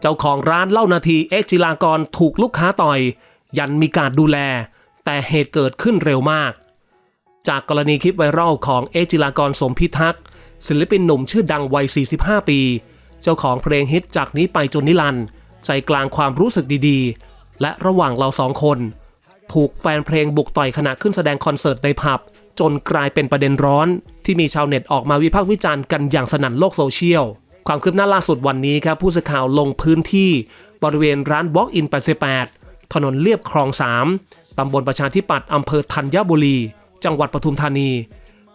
เจ้าของร้านเล่านาทีเอ็กจิลากรถูกลูกค้าต่อย ยันมีการดูแล แต่เหตุเกิดขึ้นเร็วมาก จากกรณีคลิปไวรัลของเอ็กจิลากรสมพิทักษ์ศิลปินหนุ่มชื่อดังวัย 45 ปี เจ้าของเพลงฮิตจากนี้ไปจนนิรันดร์ใจกลางความรู้สึกดีๆ และระหว่างเราสองคน ถูกแฟนเพลงบุกต่อยขณะขึ้นแสดงคอนเสิร์ตในผับ จนกลายเป็นประเด็นร้อน ที่มีชาวเน็ตออกมาวิพากษ์วิจารณ์กันอย่างสนั่นโลกโซเชียล ความคืบหน้าล่าสุดวันนี้ครับผู้สื่อข่าวลงพื้นที่บริเวณร้าน Walk In 88ถนนเลียบคลอง 3ตำบลประชาธิปัตย์อำเภอธัญบุรี จังหวัดปทุมธานี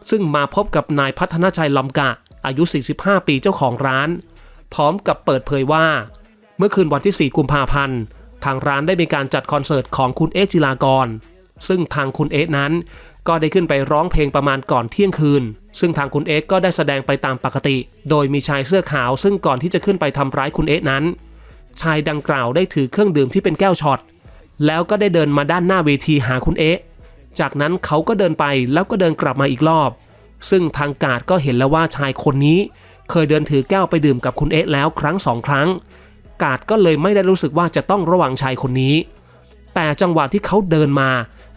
ซึ่งมาพบกับนายพัฒนาชัยลำกะ อายุ 45 ปีเจ้าของร้าน พร้อมกับเปิดเผยว่า เมื่อคืนวันที่ 4 กุมภาพันธ์ทางร้านได้มีการจัดคอนเสิร์ตของคุณเอจิลากร ซึ่งทางคุณเอนั้น ก็ได้ขึ้นไปร้องเพลงประมาณก่อนเที่ยงคืน ซึ่งทางคุณเอะก็ได้แสดงไปตามปกติ โดยมีชายเสื้อขาว ซึ่งก่อนที่จะขึ้นไปทำร้ายคุณเอะนั้น ชายดังกล่าวได้ถือเครื่องดื่มที่เป็นแก้วช็อต แล้วก็ได้เดินมาด้านหน้าเวทีหาคุณเอะจากนั้นเขาก็เดินไปแล้วก็เดินกลับมาอีกรอบ ซึ่งทางกาดก็เห็นแล้วว่าชายคนนี้ เคยเดินถือแก้วไปดื่มกับคุณเอะแล้วครั้งสองครั้ง กาดก็เลยไม่ได้รู้สึกว่าจะต้องระวังชายคนนี้ แต่จังหวะที่เขาเดินมา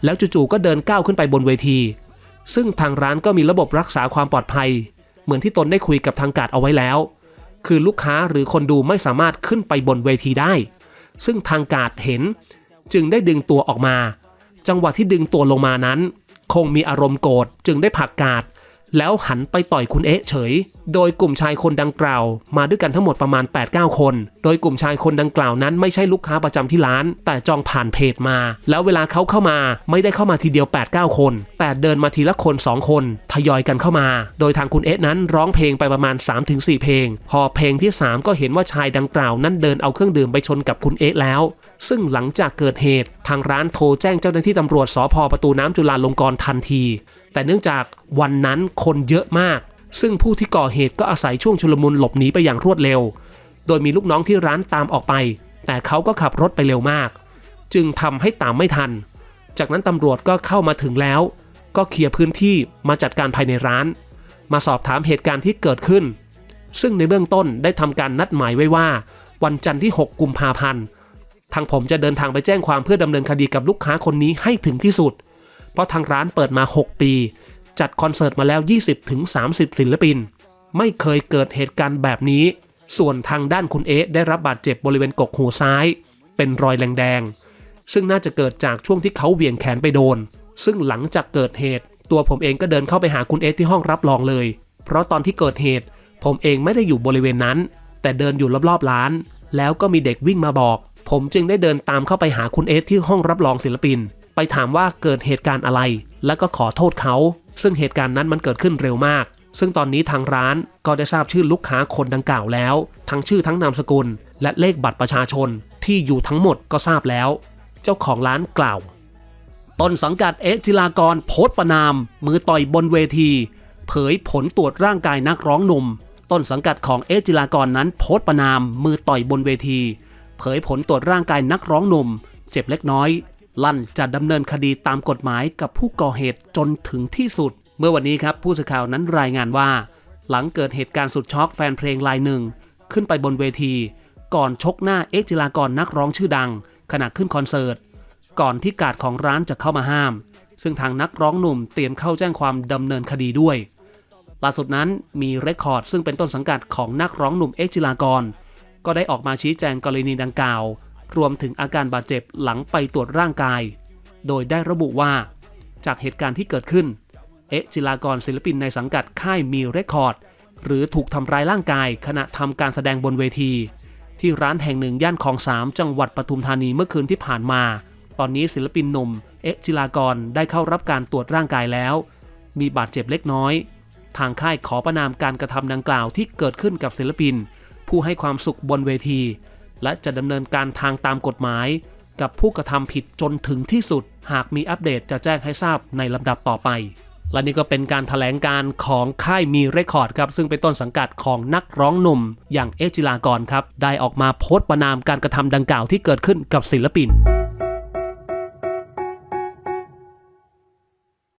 แล้วจู่ๆก็เดินก้าวขึ้นไปบนเวที ซึ่งทางร้านก็มีระบบรักษาความปลอดภัย เหมือนที่ตนได้คุยกับทางกาดเอาไว้แล้ว คือลูกค้าหรือคนดูไม่สามารถขึ้นไปบนเวทีได้ ซึ่งทางกาดเห็นจึงได้ดึงตัวออกมา จังหวะที่ดึงตัวลงมานั้น คงมีอารมณ์โกรธจึงได้ผลักกาด แล้วหันไปต่อยคุณเอ๊ะเฉย โดยกลุ่มชายคนดังกล่าว มาด้วยกันทั้งหมดประมาณ 8-9 คน โดยกลุ่มชายคนดังกล่าวนั้นไม่ใช่ลูกค้าประจำที่ร้าน แต่จองผ่านเพจมา แล้วเวลาเขาเข้ามาไม่ได้เข้ามาทีเดียว 8-9 คน แต่เดินมาทีละคน 2 คนทยอยกันเข้ามา โดยทางคุณเอ๊ะนั้นร้องเพลงไปประมาณ 3-4 เพลง พอเพลงที่ 3 ก็เห็นว่าชายดังกล่าว นั้นเดินเอาเครื่องดื่มไปชนกับคุณเอ๊ะแล้วซึ่งหลังจากเกิดเหตุ ทางร้านโทรแจ้งเจ้าหน้าที่ตำรวจสพประตูน้ำจุฬาลงกรณ์ทันที แต่เนื่องจากวันนั้นคนเยอะมาก ซึ่งผู้ที่ก่อเหตุก็อาศัยช่วงชุลมุนหลบหนีไปอย่างรวดเร็ว โดยมีลูกน้องที่ร้านตามออกไป แต่เขาก็ขับรถไปเร็วมาก จึงทำให้ตามไม่ทัน จากนั้นตำรวจก็เข้ามาถึงแล้ว ก็เคลียร์พื้นที่มาจัดการภายในร้าน มาสอบถามเหตุการณ์ที่เกิดขึ้น ซึ่งในเบื้องต้นได้ทำการนัดหมายไว้ว่า วันจันทร์ที่ 6 กุมภาพันธ์ทางผมจะเดินทางไปแจ้งความเพื่อดำเนินคดีกับลูกค้าคนนี้ให้ถึงที่สุดเเพราะทางร้านเปิดมา 6 ปี จัดคอนเสิร์ตมาแล้ว 20-30 ศิลปิน ไม่เคยเกิดเหตุการณ์แบบนี้ ส่วนทางด้านคุณเอ๊ได้รับบาดเจ็บบริเวณกกหูซ้าย เป็นรอยแดงๆซึ่งน่าจะเกิดจากช่วงที่เขาเหวี่ยงแขนไปโดน ซึ่งหลังจากเกิดเหตุ ตัวผมเองก็เดินเข้าไปหาคุณเอ๊ที่ห้องรับรองเลย เพราะตอนที่เกิดเหตุ ผมเองไม่ได้อยู่บริเวณนั้น แต่เดินอยู่รอบๆร้าน แล้วก็มีเด็กวิ่งมาบอกผมจึงได้เดินตามเข้าไปหาคุณเอสที่ห้องรับรองศิลปิน ไปถามว่าเกิดเหตุการณ์อะไร แล้วก็ขอโทษเขา ซึ่งเหตุการณ์นั้นมันเกิดขึ้นเร็วมาก ซึ่งตอนนี้ทางร้านก็ได้ทราบชื่อลูกค้าคนดังกล่าวแล้ว ทั้งชื่อทั้งนามสกุล และเลขบัตรประชาชนที่อยู่ทั้งหมดก็ทราบแล้ว เจ้าของร้านกล่าว ต้นสังกัดเอจิลากรโพสต์ประนาม มือต่อยบนเวที เผยผลตรวจร่างกายนักร้องหนุ่ม ต้นสังกัดของเอจิลากรนั้นโพสต์ประนาม มือต่อยบนเวที เผยผลตรวจร่างกายนักร้องหนุ่ม เจ็บเล็กน้อย ลั่นจะดำเนินคดีตามกฎหมายกับผู้ก่อเหตุจนถึงที่สุด เมื่อวันนี้ครับผู้สื่อข่าวนั้นรายงานว่า หลังเกิดเหตุการณ์สุดช็อกแฟนเพลงรายหนึ่ง ขึ้นไปบนเวที ก่อนชกหน้าเอะจิลากรนักร้องชื่อดัง ขณะขึ้นคอนเสิร์ต ก่อนที่กาดของร้านจะเข้ามาห้าม ซึ่งทางนักร้องหนุ่มเตรียมเข้าแจ้งความดำเนินคดีด้วยล่าสุดนั้นมีเรคคอร์ดซึ่งเป็นต้นสังกัดของนักร้องหนุ่มเอ็กจิลากร ก็ได้ออกมาชี้แจงกรณีดังกล่าว รวมถึงอาการบาดเจ็บหลังไปตรวจร่างกาย โดยได้ระบุว่า จากเหตุการณ์ที่เกิดขึ้น เอกจิลากรศิลปินในสังกัดค่ายมีเรคคอร์ด หรือถูกทำร้ายร่างกายขณะทำการแสดงบนเวที ที่ร้านแห่งหนึ่งย่านคลองสามจังหวัดปทุมธานีเมื่อคืนที่ผ่านมา ตอนนี้ศิลปินหนุ่ม เอกจิลากรได้เข้ารับการตรวจร่างกายแล้ว มีบาดเจ็บเล็กน้อย ทางค่ายขอประนามการกระทำดังกล่าวที่เกิดขึ้นกับศิลปิน ผู้ให้ความสุขบนเวที และจะดำเนินการทางตามกฎหมาย กับผู้กระทำผิดจนถึงที่สุด หากมีอัปเดตจะแจ้งให้ทราบในลำดับต่อไป และนี่ก็เป็นการถแถลงการของค่ายมีเรคคอร์ดครับ ซึ่งเป็นต้นสังกัดของนักร้องหนุ่ม อย่างเอจิลากรครับ ได้ออกมาโพสต์ประนามการกระทำดังกล่าวที่เกิดขึ้นกับศิลปิน